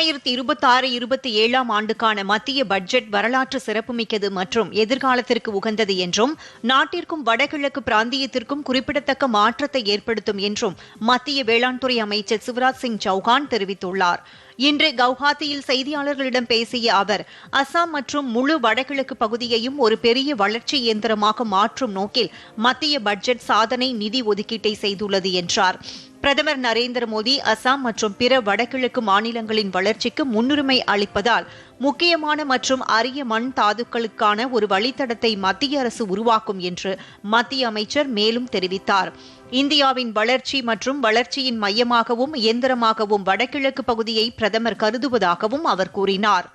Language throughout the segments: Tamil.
இரண்டாயிரத்தி இருபத்தாறு இருபத்தி ஏழாம் ஆண்டுக்கான மத்திய பட்ஜெட் வரலாற்று சிறப்புமிக்கது மற்றும் எதிர்காலத்திற்கு உகந்தது என்றும் நாட்டிற்கும் வடகிழக்கு பிராந்தியத்திற்கும் குறிப்பிடத்தக்க மாற்றத்தை ஏற்படுத்தும் என்றும் மத்திய வேளாண் துறை அமைச்சர் சிவராஜ் சிங் சௌகான் தெரிவித்துள்ளார். இன்று கவுஹாத்தியில் செய்தியாளர்களிடம் பேசிய அவர் அசாம் மற்றும் முழு வடகிழக்கு பகுதியையும் ஒரு பெரிய வளர்ச்சி இயந்திரமாக மாற்றும் நோக்கில் மத்திய பட்ஜெட் சாதனை நிதி ஒதுக்கீட்டை செய்துள்ளது என்றார். பிரதமர் நரேந்திர மோடி அசாம் மற்றும் பிற வடகிழக்கு மாநிலங்களின் வளர்ச்சிக்கு முன்னுரிமை அளிப்பதால் முக்கியமான மற்றும் அரிய மண் தாதுக்களுக்கான ஒரு வழித்தடத்தை மத்திய அரசு உருவாக்கும் என்று மத்திய அமைச்சர் மேலும் தெரிவித்தார். இந்தியாவின் வளர்ச்சி மற்றும் வளர்ச்சியின் மையமாகவும் இயந்திரமாகவும் வடகிழக்கு பகுதியை பிரதமர் கருதுவதாகவும் அவர் கூறினார்.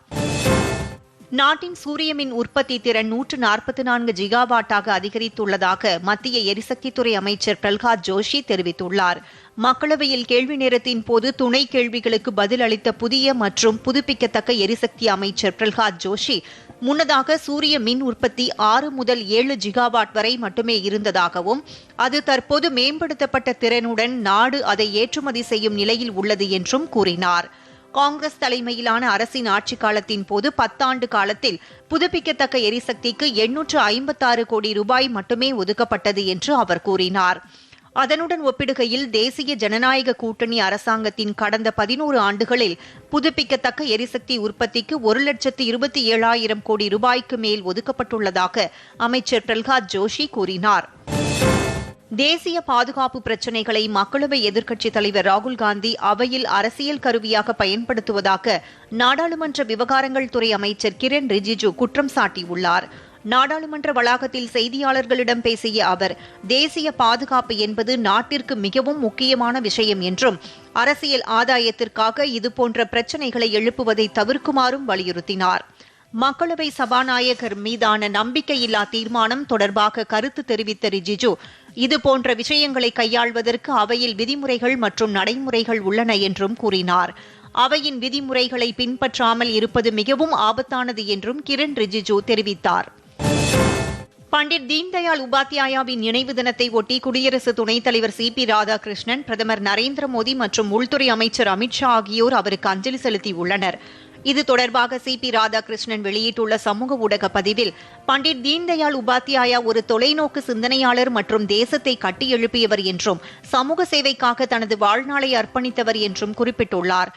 நாட்டின் சூரிய மின் உற்பத்தி திறன் நூற்று நாற்பத்தி நான்கு ஜிகாவாட்டாக அதிகரித்துள்ளதாக மத்திய எரிசக்தித்துறை அமைச்சர் பிரல்காத் ஜோஷி தெரிவித்துள்ளார். மக்களவையில் கேள்வி நேரத்தின் போது துணை கேள்விகளுக்கு பதில் அளித்த புதிய மற்றும் புதுப்பிக்கத்தக்க எரிசக்தி அமைச்சர் பிரல்காத் ஜோஷி முன்னதாக சூரிய மின் உற்பத்தி ஆறு முதல் ஏழு ஜிகாவாட் வரை மட்டுமே இருந்ததாகவும் அது தற்போது மேம்படுத்தப்பட்ட திறனுடன் நாடு அதை ஏற்றுமதி செய்யும் நிலையில் உள்ளது என்றும் கூறினார். காங்கிரஸ் தலைமையிலான அரசின் ஆட்சி காலத்தின் போது பத்தாண்டு காலத்தில் புதுப்பிக்கத்தக்க எரிசக்திக்கு எண்ணூற்று ஐம்பத்தாறு கோடி ரூபாய் மட்டுமே ஒதுக்கப்பட்டது என்று அவர் கூறினார். அதனுடன் ஒப்பிடுகையில் தேசிய ஜனநாயக கூட்டணி அரசாங்கத்தின் கடந்த பதினோரு ஆண்டுகளில் புதுப்பிக்கத்தக்க எரிசக்தி உற்பத்திக்கு ஒரு லட்சத்து இருபத்தி ஏழாயிரம் கோடி ரூபாய்க்கு மேல் ஒதுக்கப்பட்டுள்ளதாக அமைச்சர் பிரல்ஹாத் ஜோஷி கூறினார். தேசிய பாதுகாப்பு பிரச்சினைகளை மக்களவை எதிர்க்கட்சித் தலைவர் ராகுல் காந்தி அவையில் அரசியல் கருவியாக பயன்படுத்துவதாக நாடாளுமன்ற விவகாரங்கள் துறை அமைச்சர் கிரண் ரிஜிஜு குற்றம் சாட்டியுள்ளார். நாடாளுமன்ற வளாகத்தில் செய்தியாளர்களிடம் பேசிய அவர் தேசிய பாதுகாப்பு என்பது நாட்டிற்கு மிகவும் முக்கியமான விஷயம் என்றும் அரசியல் ஆதாயத்திற்காக இதுபோன்ற பிரச்சினைகளை எழுப்புவதை தவிர்க்குமாறும் வலியுறுத்தினார். மக்களவை சபாநாயகர் மீதான நம்பிக்கையில்லா தீர்மானம் தொடர்பாக கருத்து தெரிவித்த ரிஜிஜு இதுபோன்ற விஷயங்களை கையாள்வதற்கு அவையில் விதிமுறைகள் மற்றும் நடைமுறைகள் உள்ளன என்றும் கூறினார். அவையின் விதிமுறைகளை பின்பற்றாமல் இருப்பது மிகவும் ஆபத்தானது என்றும் கிரண் ரிஜிஜு தெரிவித்தார். பண்டிட் தீன்தயாள் உபாத்யாயாவின் நினைவு தினத்தை ஒட்டி குடியரசு துணைத் தலைவர் சி பி ராதாகிருஷ்ணன் பிரதமர் நரேந்திர மோடி மற்றும் உள்துறை அமைச்சர் அமித்ஷா ஆகியோர் அவருக்கு அஞ்சலி செலுத்தியுள்ளனர். இது தொடர்பாக சி பி ராதாகிருஷ்ணன் வெளியிட்டுள்ள சமூக ஊடக பதிவில் பண்டிட் தீன்தயாள் உபாத்தியாயா ஒரு தொலைநோக்கு சிந்தனையாளர் மற்றும் தேசத்தை கட்டி எழுப்பியவர் என்றும் சமூக சேவைக்காக தனது வாழ்நாளை அர்ப்பணித்தவர் என்றும் குறிப்பிட்டுள்ளார்.